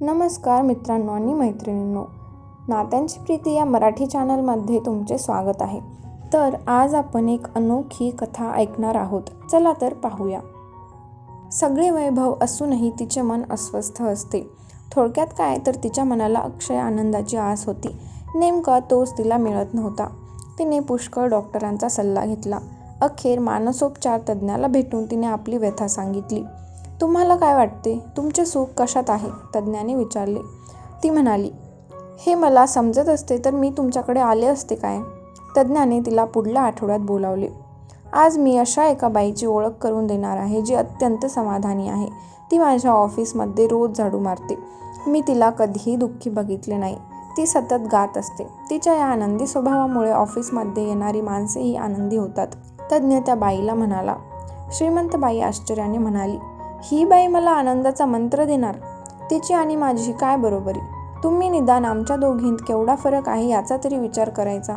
नमस्कार मित्रांनो आणि मैत्रिणींनो. नात्यांची प्रीती या मराठी चॅनलमध्ये तुमचे स्वागत आहे. तर आज आपण एक अनोखी कथा ऐकणार आहोत. चला तर पाहूया. सगळे वैभव असूनही तिचे मन अस्वस्थ असते. थोडक्यात काय तर तिच्या मनाला अक्षय आनंदाची आस होती. नेमका तोच तिला मिळत नव्हता. तिने पुष्कळ डॉक्टरांचा सल्ला घेतला. अखेर मानसोपचार तज्ज्ञाला भेटून तिने आपली व्यथा सांगितली. तुम्हाला काय वाटते? तुमचे सुख कशात आहे? तज्ज्ञाने विचारले. ती म्हणाली हे मला समजत असते तर मी तुमच्याकडे आले असते काय? तज्ज्ञाने तिला पुढल्या आठवड्यात बोलावले आज मी अशा एका बाईची ओळख करून देणार आहे जी अत्यंत समाधानी आहे. ती माझ्या ऑफिसमध्ये रोज झाडू मारते. मी तिला कधीही दुःखी बघितले नाही. ती सतत गात असते. तिच्या या आनंदी स्वभावामुळे ऑफिसमध्ये येणारी माणसेही आनंदी होतात. तज्ज्ञ त्या बाईला म्हणाला श्रीमंत बाई आश्चर्याने म्हणाली ही बाई मला आनंदाचा मंत्र देणार. तिची आणि माझी काय बरोबरी? तुम्ही निदान आमच्या दोघींत केवढा फरक आहे याचा तरी विचार करायचा.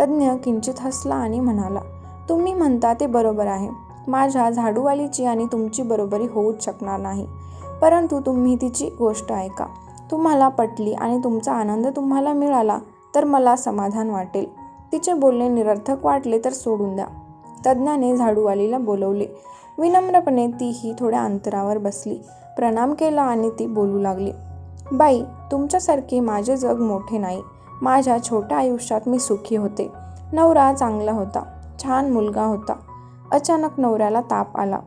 तज्ज्ञ किंचित हसला आणि म्हणाला तुम्ही म्हणता ते बरोबर आहे. माझ्या झाडूवालीची आणि तुमची बरोबरी होऊच शकणार नाही. परंतु तुम्ही तिची गोष्ट ऐका. तुम्हाला पटली आणि तुमचा आनंद तुम्हाला मिळाला तर मला समाधान वाटेल. तिचे बोलणे निरर्थक वाटले तर सोडून द्या. तज्ज्ञाने झाडूवालीला बोलवले. विनम्रपणे तीही थोड्या अंतरावर बसली. प्रणाम केला आणि ती बोलू लागली. बाई तुमच्यासारखे माझे जग मोठे नाही. माझ्या छोट्या आयुष्यात मी सुखी होते. नवरा चांगला होता. छान मुलगा होता. अचानक नवऱ्याला ताप आला.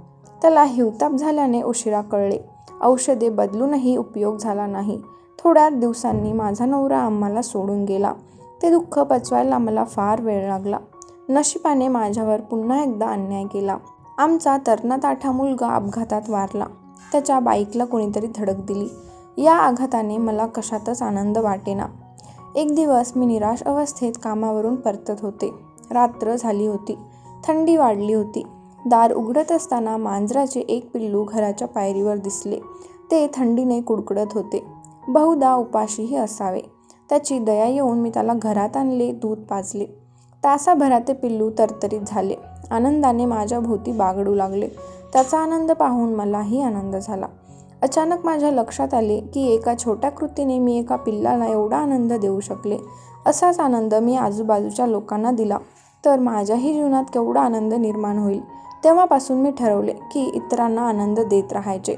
त्याला हिवताप झाल्याने उशिरा कळले. औषधे बदलूनही उपयोग झाला नाही. थोड्याच दिवसांनी माझा नवरा आम्हाला सोडून गेला. ते दुःख पचवायला मला फार वेळ लागला. नशिबाने माझ्यावर पुन्हा एकदा अन्याय केला. आमचा तरणाताठा मुलगा अपघातात वारला. त्याच्या बाईकला कोणीतरी धडक दिली. या आघाताने मला कशातच आनंद वाटेना. एक दिवस मी निराश अवस्थेत कामावरून परतत होते. रात्र झाली होती. थंडी वाढली होती. दार उघडत असताना मांजराचे एक पिल्लू घराच्या पायरीवर दिसले. ते थंडीने कुडकुडत होते. बहुधा उपाशीही असावे. त्याची दया येऊन मी त्याला घरात आणले दूध पाजले. तासाभरात ते पिल्लू तरतरीत झाले. आनंदाने माझ्या भोवती बागडू लागले. त्याचा आनंद पाहून मलाही आनंद झाला. अचानक माझ्या लक्षात आले की एका छोट्या कृतीने मी एका पिल्लाला एवढा आनंद देऊ शकले. असाच आनंद मी आजूबाजूच्या लोकांना दिला. तर माझ्याही जीवनात केवढा आनंद निर्माण होईल? तेव्हापासून मी ठरवले की इतरांना आनंद देत राहायचे.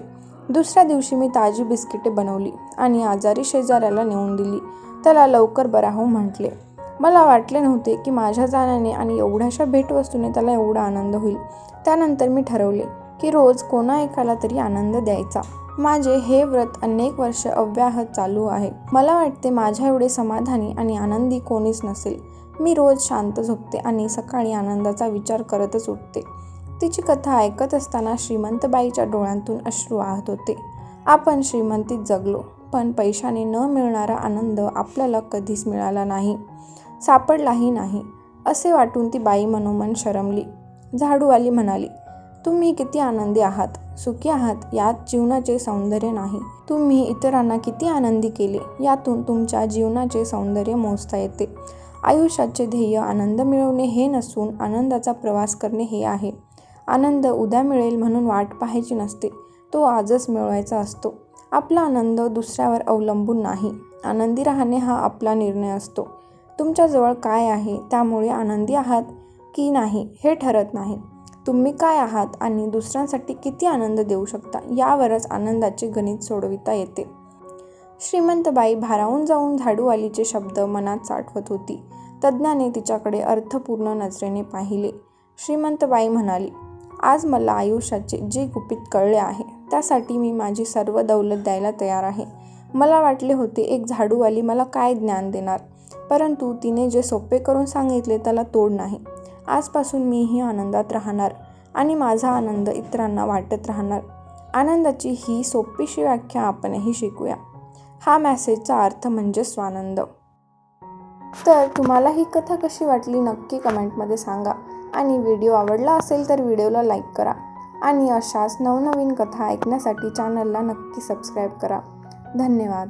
दुसऱ्या दिवशी मी ताजी बिस्किटे बनवली आणि आजारी शेजाऱ्याला नेऊन दिली. त्याला लवकर बरा हो म्हटले. मला वाटले नव्हते की माझ्या जाण्याने आणि एवढ्याशा भेटवस्तूने त्याला एवढा आनंद होईल. त्यानंतर मी ठरवले की रोज कोणा एकाला तरी आनंद द्यायचा. माझे हे व्रत अनेक वर्ष अव्याहत चालू आहे. मला वाटते माझ्या एवढे समाधानी आणि आनंदी कोणीच नसेल. मी रोज शांत झोपते आणि सकाळी आनंदाचा विचार करतच उठते. तिची कथा ऐकत असताना श्रीमंतबाईच्या डोळ्यांतून अश्रू वाहत होते. आपण श्रीमंतीत जगलो पण पैशाने न मिळणारा आनंद आपल्याला कधीच मिळाला नाही. सापडलाही नाही असे वाटून ती बाई मनोमन शरमली. झाडूवाली म्हणाली तुम्ही किती आनंदी आहात सुखी आहात यात जीवनाचे सौंदर्य नाही. तुम्ही इतरांना किती आनंदी केले यातून तुमच्या जीवनाचे सौंदर्य मोजता येते. आयुष्याचे ध्येय आनंद मिळवणे हे नसून आनंदाचा प्रवास करणे हे आहे. आनंद उद्या मिळेल म्हणून वाट पाहायची नसते तो आजच मिळवायचा असतो. आपला आनंद दुसऱ्यावर अवलंबून नाही. आनंदी राहणे हा आपला निर्णय असतो. तुमच्याजवळ काय आहे? त्यामुळे आनंदी आहात की नाही हे ठरत नाही. तुम्ही काय आहात आणि दुसऱ्यांसाठी किती आनंद देऊ शकता यावरच आनंदाचे गणित सोडविता येते. श्रीमंतबाई भारावून जाऊन झाडूवालीचे शब्द मनात साठवत होती. तज्ज्ञाने तिच्याकडे अर्थपूर्ण नजरेने पाहिले. श्रीमंतबाई म्हणाली आज मला आयुष्याचे जे गुपित कळले आहे त्यासाठी मी माझी सर्व दौलत द्यायला तयार आहे. मला वाटले होते एक झाडूवाली मला काय ज्ञान देणार? परंतु तिने जे सोपे करून सांगितले त्याला तोड नाही. आजपासून मीही आनंदात राहणार आणि माझा आनंद इतरांना वाटत राहणार. आनंदाची ही सोपीशी व्याख्या आपणही शिकूया. हा मॅसेजचा अर्थ म्हणजे स्वानंद. तर तुम्हाला ही कथा कशी वाटली नक्की कमेंटमध्ये सांगा. आणि व्हिडिओ आवडला असेल तर व्हिडिओला लाईक करा. आणि अशाच नवनवीन कथा ऐकण्यासाठी चॅनलला नक्की सबस्क्राईब करा. धन्यवाद.